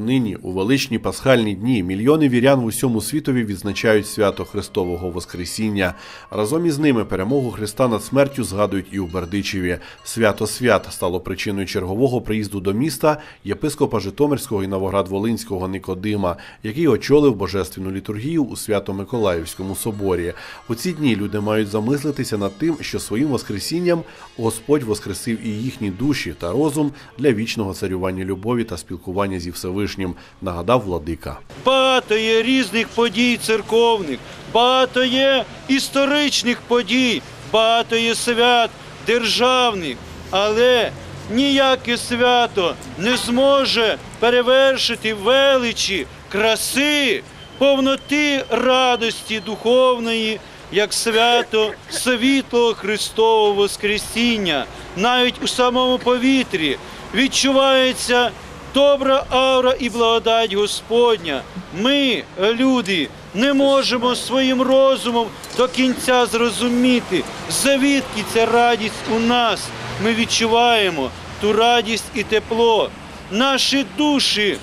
Нині у величні пасхальні дні мільйони вірян в усьому світові відзначають свято Христового Воскресіння. Разом із ними перемогу Христа над смертю згадують і у Бердичеві. Свято свят стало причиною чергового приїзду до міста єпископа Житомирського і Новоград-Волинського Никодима, який очолив божественну літургію у Свято-Миколаївському соборі. У ці дні люди мають замислитися над тим, що своїм воскресінням Господь воскресив і їхні душі та розум для вічного царювання любові та спілкування зі Всевишнім, нагадав владика. Багато є різних подій церковних, багато є історичних подій, багато є свят державних, але ніяке свято не зможе перевершити величі, краси, повноти радості духовної, як свято світлого Христового Воскресіння. Навіть у самому повітрі відчувається добра аура і благодать Господня. Ми, люди, не можемо своїм розумом до кінця зрозуміти, звідки ця радість у нас. Ми відчуваємо ту радість і тепло. Наші душі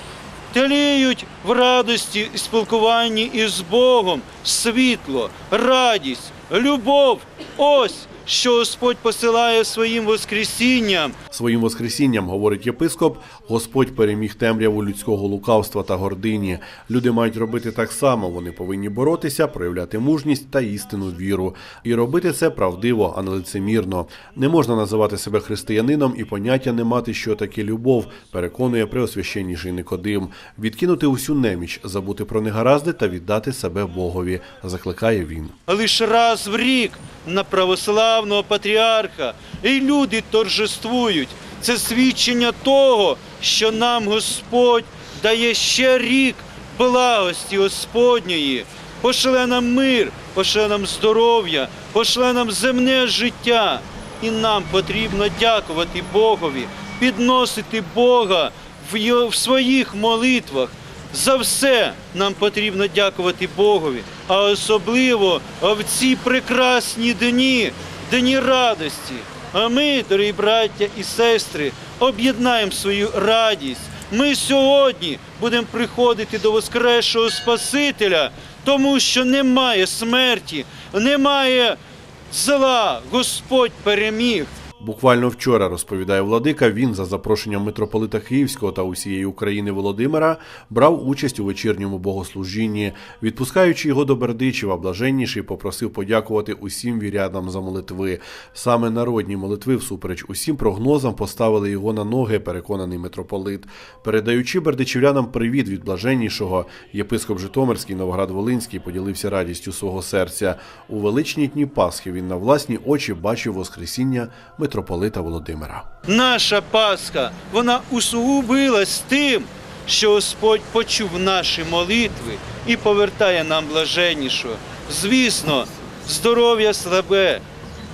теліють в радості і спілкуванні із Богом, світло, радість, любов. Ось що Господь посилає своїм Воскресінням. Своїм воскресінням, говорить єпископ, Господь переміг темряву людського лукавства та гордині. Люди мають робити так само. Вони повинні боротися, проявляти мужність та істинну віру. І робити це правдиво, а не лицемірно. Не можна називати себе християнином і поняття не мати, що таке любов, переконує преосвященніший Никодим. Відкинути усю неміч, забути про негаразди та віддати себе Богові, закликає він. лише раз в рік на православного патріарха, і люди торжествують. Це свідчення того, що нам Господь дає ще рік благості Господньої, пошле нам мир, пошле нам здоров'я, пошле нам земне життя. І нам потрібно дякувати Богові, підносити Бога в своїх молитвах. За все нам потрібно дякувати Богові, а особливо в ці прекрасні дні, дні радості. А ми, дорогі браття і сестри, об'єднаємо свою радість. Ми сьогодні будемо приходити до Воскресшого Спасителя, тому що немає смерті, немає зла. Господь переміг. Буквально вчора розповідає владика. Він за запрошенням митрополита Київського та усієї України Володимира брав участь у вечірньому богослужінні. Відпускаючи його до Бердичева, блаженніший попросив подякувати усім вірянам за молитви. Саме народні молитви, всупереч усім прогнозам, поставили його на ноги, переконаний митрополит. Передаючи бердичівлянам привіт від блаженнішого, єпископ Житомирський Новоград-Волинський поділився радістю свого серця. У величні дні Пасхи він на власні очі бачив Воскресіння митрополита Володимира. Наша Пасха, вона усугубилась тим, що Господь почув наші молитви і повертає нам блаженнішого. Звісно, здоров'я слабе,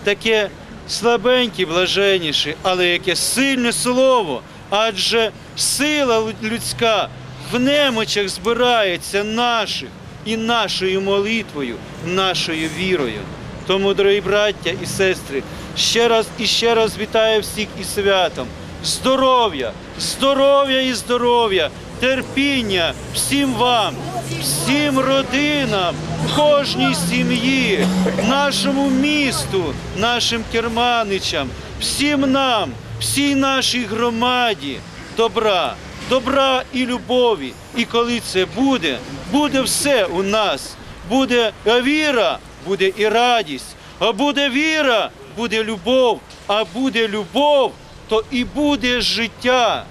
таке слабеньке, блаженніше, але яке сильне слово, адже сила людська в немочах збирається наших і нашою молитвою, нашою вірою. Тому, дорогі браття і сестри, ще раз і ще раз вітаю всіх із святом. Здоров'я, здоров'я і здоров'я, терпіння всім вам, всім родинам, кожній сім'ї, нашому місту, нашим керманичам, всім нам, всій нашій громаді. Добра, добра і любові. І коли це буде, буде все у нас. Буде віра, буде і радість. А буде віра, буде любов, а буде любов, то і буде життя.